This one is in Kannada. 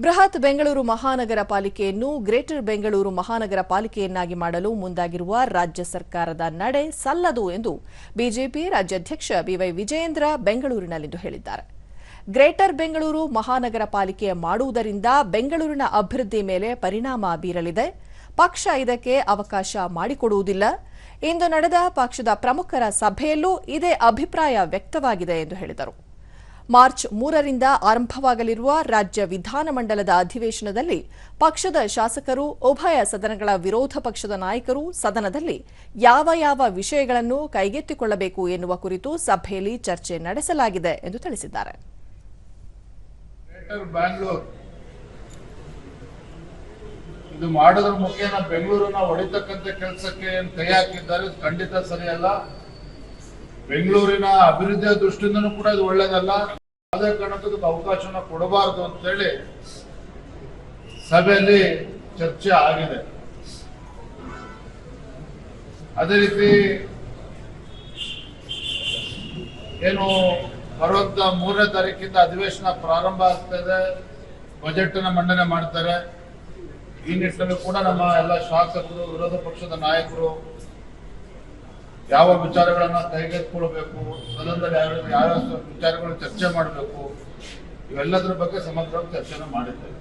ಬೃಹತ್ ಬೆಂಗಳೂರು ಮಹಾನಗರ ಪಾಲಿಕೆಯನ್ನು ಗ್ರೇಟರ್ ಬೆಂಗಳೂರು ಮಹಾನಗರ ಪಾಲಿಕೆಯನ್ನಾಗಿ ಮಾಡಲು ಮುಂದಾಗಿರುವ ರಾಜ್ಯ ಸರ್ಕಾರದ ನಡೆ ಸಲ್ಲದು ಎಂದು ಬಿಜೆಪಿ ರಾಜ್ಯಾಧ್ಯಕ್ಷ ಬಿವೈ ವಿಜಯೇಂದ್ರ ಬೆಂಗಳೂರಿನಲ್ಲಿಂದು ಹೇಳಿದ್ದಾರೆ. ಗ್ರೇಟರ್ ಬೆಂಗಳೂರು ಮಹಾನಗರ ಪಾಲಿಕೆ ಮಾಡುವುದರಿಂದ ಬೆಂಗಳೂರಿನ ಅಭಿವೃದ್ಧಿ ಮೇಲೆ ಪರಿಣಾಮ ಬೀರಲಿದೆ. ಪಕ್ಷ ಇದಕ್ಕೆ ಅವಕಾಶ ಮಾಡಿಕೊಡುವುದಿಲ್ಲ. ಇಂದು ನಡೆದ ಪಕ್ಷದ ಪ್ರಮುಖರ ಸಭೆಯಲ್ಲೂ ಇದೇ ಅಭಿಪ್ರಾಯ ವ್ಯಕ್ತವಾಗಿದೆ ಎಂದು ಹೇಳಿದರು. ಮಾರ್ಚ್ ಮೂರರಿಂದ ಆರಂಭವಾಗಲಿರುವ ರಾಜ್ಯ ವಿಧಾನಮಂಡಲದ ಅಧಿವೇಶನದಲ್ಲಿ ಪಕ್ಷದ ಶಾಸಕರು, ಉಭಯ ಸದನಗಳ ವಿರೋಧ ಪಕ್ಷದ ನಾಯಕರು ಸದನದಲ್ಲಿ ಯಾವ ಯಾವ ವಿಷಯಗಳನ್ನು ಕೈಗೆತ್ತಿಕೊಳ್ಳಬೇಕು ಎನ್ನುವ ಕುರಿತು ಸಭೆಯಲ್ಲಿ ಚರ್ಚೆ ನಡೆಸಲಾಗಿದೆ ಎಂದು ತಿಳಿಸಿದ್ದಾರೆ. ಇದು ಮಾಡೋದ್ರ ಮುಖೇನ ಬೆಂಗಳೂರನ್ನ ಹೊಡಿತಕ್ಕಂತ ಕೆಲಸಕ್ಕೆ ಕೈ ಹಾಕಿದ್ದಾರೆ ಖಂಡಿತ ಸರಿಯಲ್ಲ. ಬೆಂಗಳೂರಿನ ಅಭಿವೃದ್ಧಿಯ ದೃಷ್ಟಿಯಿಂದನೂ ಕೂಡ ಇದು ಒಳ್ಳೇದಲ್ಲ. ಯಾವುದೇ ಕಾರಣಕ್ಕೂ ಅವಕಾಶನ ಕೊಡಬಾರದು ಅಂತೇಳಿ ಸಭೆಯಲ್ಲಿ ಚರ್ಚೆ ಆಗಿದೆ. ಅದೇ ರೀತಿ ಏನು ಬರುವಂತ ಮೂರನೇ ತಾರೀಕಿಂದ ಅಧಿವೇಶನ ಪ್ರಾರಂಭ ಆಗ್ತಾ ಇದೆ. ಬಜೆಟ್ ಅನ್ನ ಮಂಡನೆ ಮಾಡ್ತಾರೆ. ಈ ನಿಟ್ಟಿನಲ್ಲಿ ಕೂಡ ನಮ್ಮ ಎಲ್ಲ ಶಾಸಕರು, ವಿರೋಧ ಪಕ್ಷದ ನಾಯಕರು ಯಾವ ವಿಚಾರಗಳನ್ನ ಕೈಗೆತ್ಕೊಳ್ಬೇಕು ಸದನದಲ್ಲಿ ಯಾವ ಯಾವ ವಿಚಾರಗಳು ಚರ್ಚೆ ಮಾಡಬೇಕು ಇವೆಲ್ಲದರ ಬಗ್ಗೆ ಸಮಗ್ರವಾಗಿ ಚರ್ಚೆನ ಮಾಡಿದ್ದೇವೆ.